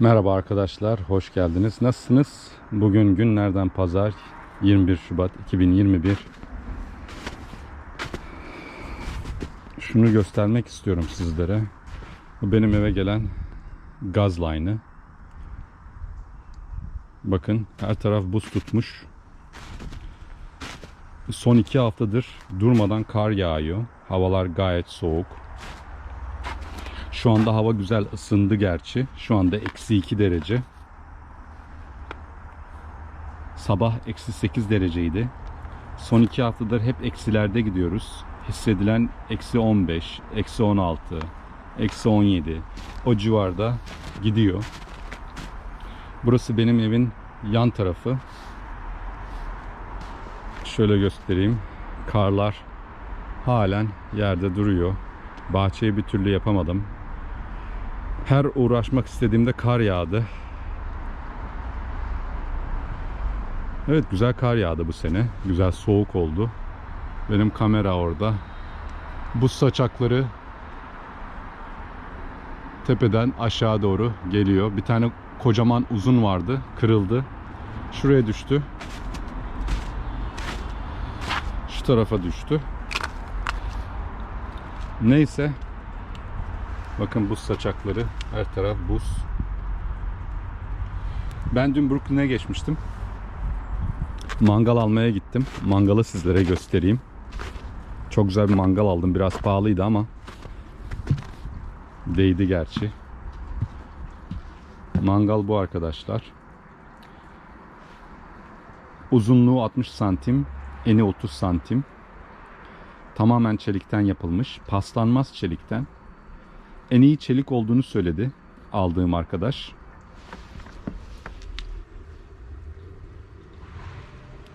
Merhaba arkadaşlar, hoş geldiniz. Nasılsınız? Bugün günlerden pazar 21 Şubat 2021. Şunu göstermek istiyorum sizlere. Bu benim eve gelen gaz line'ı. Bakın her taraf buz tutmuş. Son iki haftadır durmadan kar yağıyor. Havalar gayet soğuk. Şu anda hava güzel ısındı gerçi. Şu anda eksi 2 derece. Sabah eksi 8 dereceydi. Son iki haftadır hep eksilerde gidiyoruz. Hissedilen eksi 15, eksi 16, eksi 17 o civarda gidiyor. Burası benim evin yan tarafı. Şöyle göstereyim. Karlar halen yerde duruyor. Bahçeyi bir türlü yapamadım. Her uğraşmak istediğimde kar yağdı. Evet güzel kar yağdı bu sene. Güzel soğuk oldu. Benim kamera orada. Buz saçakları tepeden aşağı doğru geliyor. Bir tane kocaman uzun vardı. Kırıldı. Şuraya düştü. Şu tarafa düştü. Neyse. Bakın buz saçakları. Her taraf buz. Ben dün Brooklyn'e geçmiştim. Mangal almaya gittim. Mangalı sizlere göstereyim. Çok güzel bir mangal aldım. Biraz pahalıydı ama değdi gerçi. Mangal bu arkadaşlar. Uzunluğu 60 santim, eni 30 santim. Tamamen çelikten yapılmış. Paslanmaz çelikten. En iyi çelik olduğunu söyledi aldığım arkadaş.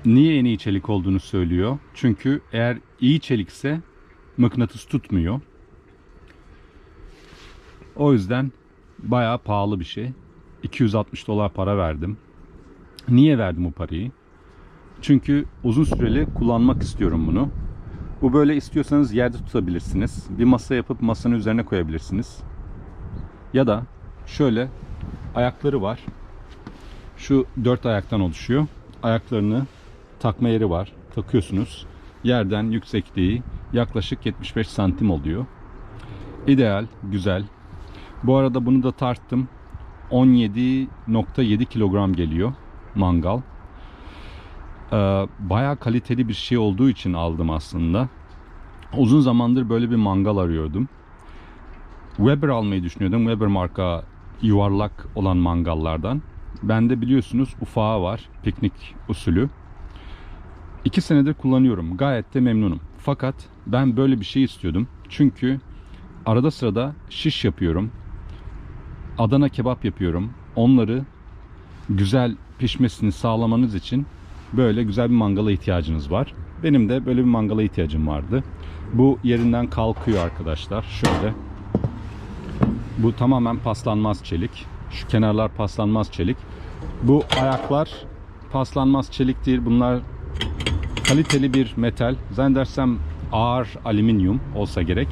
Niye en iyi çelik olduğunu söylüyor? Çünkü eğer iyi çelikse mıknatıs tutmuyor. O yüzden bayağı pahalı bir şey. 260 dolar para verdim. Niye verdim bu parayı? Çünkü uzun süreli kullanmak istiyorum bunu. Bu böyle istiyorsanız yerde tutabilirsiniz. Bir masa yapıp masanın üzerine koyabilirsiniz. Ya da şöyle ayakları var. Şu dört ayaktan oluşuyor. Ayaklarını takma yeri var. Takıyorsunuz. Yerden yüksekliği yaklaşık 75 santim oluyor. İdeal, güzel. Bu arada bunu da tarttım. 17.7 kilogram geliyor mangal. Ee, bayağı kaliteli bir şey olduğu için aldım aslında. Uzun zamandır böyle bir mangal arıyordum. Weber almayı düşünüyordum. Weber marka yuvarlak olan mangallardan. Bende biliyorsunuz ufağı var. Piknik usulü. İki senedir kullanıyorum. Gayet de memnunum. Fakat ben böyle bir şey istiyordum. Çünkü arada sırada şiş yapıyorum. Adana kebap yapıyorum. Onları güzel pişmesini sağlamanız için böyle güzel bir mangala ihtiyacınız var. Benim de böyle bir mangala ihtiyacım vardı. Bu yerinden kalkıyor arkadaşlar. Şöyle. Bu tamamen paslanmaz çelik. Şu kenarlar paslanmaz çelik. Bu ayaklar paslanmaz çelik değil. Bunlar kaliteli bir metal. Zannedersem ağır alüminyum olsa gerek.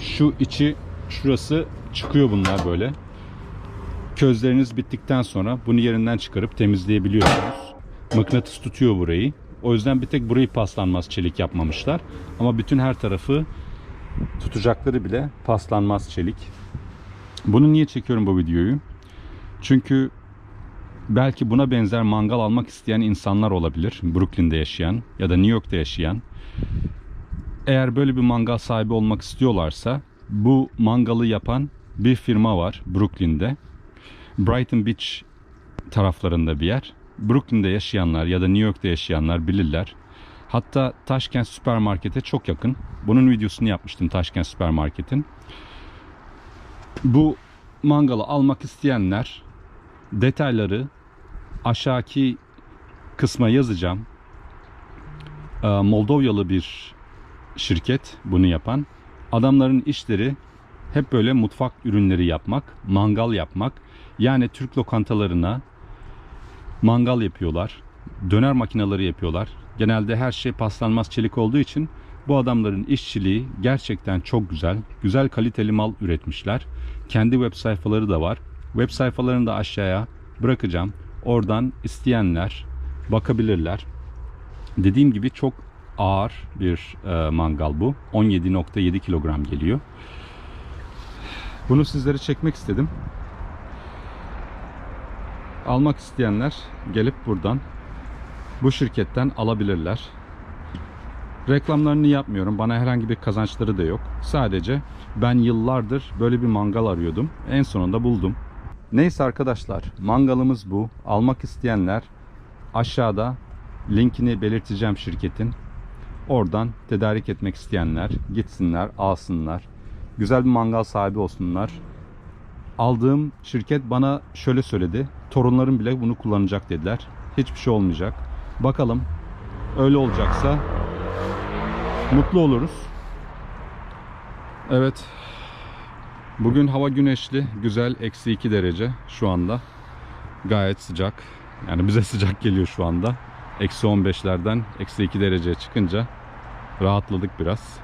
Şu içi şurası çıkıyor bunlar böyle. Közleriniz bittikten sonra bunu yerinden çıkarıp temizleyebiliyorsunuz. Mıknatıs tutuyor burayı. O yüzden bir tek burayı paslanmaz çelik yapmamışlar. Ama bütün her tarafı tutacakları bile paslanmaz çelik. Bunu niye çekiyorum bu videoyu? Çünkü belki buna benzer mangal almak isteyen insanlar olabilir. Brooklyn'de yaşayan ya da New York'ta yaşayan. Eğer böyle bir mangal sahibi olmak istiyorlarsa bu mangalı yapan bir firma var Brooklyn'de. Brighton Beach taraflarında bir yer. Brooklyn'de yaşayanlar ya da New York'ta yaşayanlar bilirler. Hatta Taşkent Süpermarket'e çok yakın. Bunun videosunu yapmıştım Taşkent Süpermarket'in. Bu mangalı almak isteyenler detayları aşağıki kısma yazacağım. Ee, Moldovyalı bir şirket bunu yapan. Adamların işleri hep böyle mutfak ürünleri yapmak, mangal yapmak. Yani Türk lokantalarına mangal yapıyorlar. Döner makineleri yapıyorlar. Genelde her şey paslanmaz çelik olduğu için bu adamların işçiliği gerçekten çok güzel. Güzel kaliteli mal üretmişler. Kendi web sayfaları da var. Web sayfalarını da aşağıya bırakacağım. Oradan isteyenler bakabilirler. Dediğim gibi çok ağır bir e, mangal bu. 17.7 kilogram geliyor. Bunu sizlere çekmek istedim. Almak isteyenler gelip buradan bu şirketten alabilirler. Reklamlarını yapmıyorum. Bana herhangi bir kazançları da yok. Sadece ben yıllardır böyle bir mangal arıyordum. En sonunda buldum. Neyse arkadaşlar, mangalımız bu. Almak isteyenler aşağıda linkini belirteceğim şirketin. Oradan tedarik etmek isteyenler gitsinler, alsınlar. Güzel bir mangal sahibi olsunlar. Aldığım şirket bana şöyle söyledi. Torunlarım bile bunu kullanacak dediler. Hiçbir şey olmayacak. Bakalım öyle olacaksa mutlu oluruz. Evet. Bugün hava güneşli, güzel, eksi 2 derece şu anda. Gayet sıcak. Yani bize sıcak geliyor şu anda. Eksi 15'lerden eksi 2 dereceye çıkınca rahatladık biraz.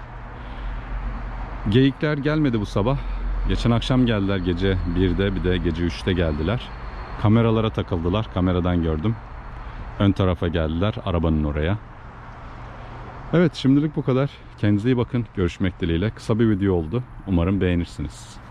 Geyikler gelmedi bu sabah. Geçen akşam geldiler gece 1'de bir de gece 3'te geldiler. Kameralara takıldılar. Kameradan gördüm. Ön tarafa geldiler arabanın oraya. Evet şimdilik bu kadar. Kendinize iyi bakın. Görüşmek dileğiyle. Kısa bir video oldu. Umarım beğenirsiniz.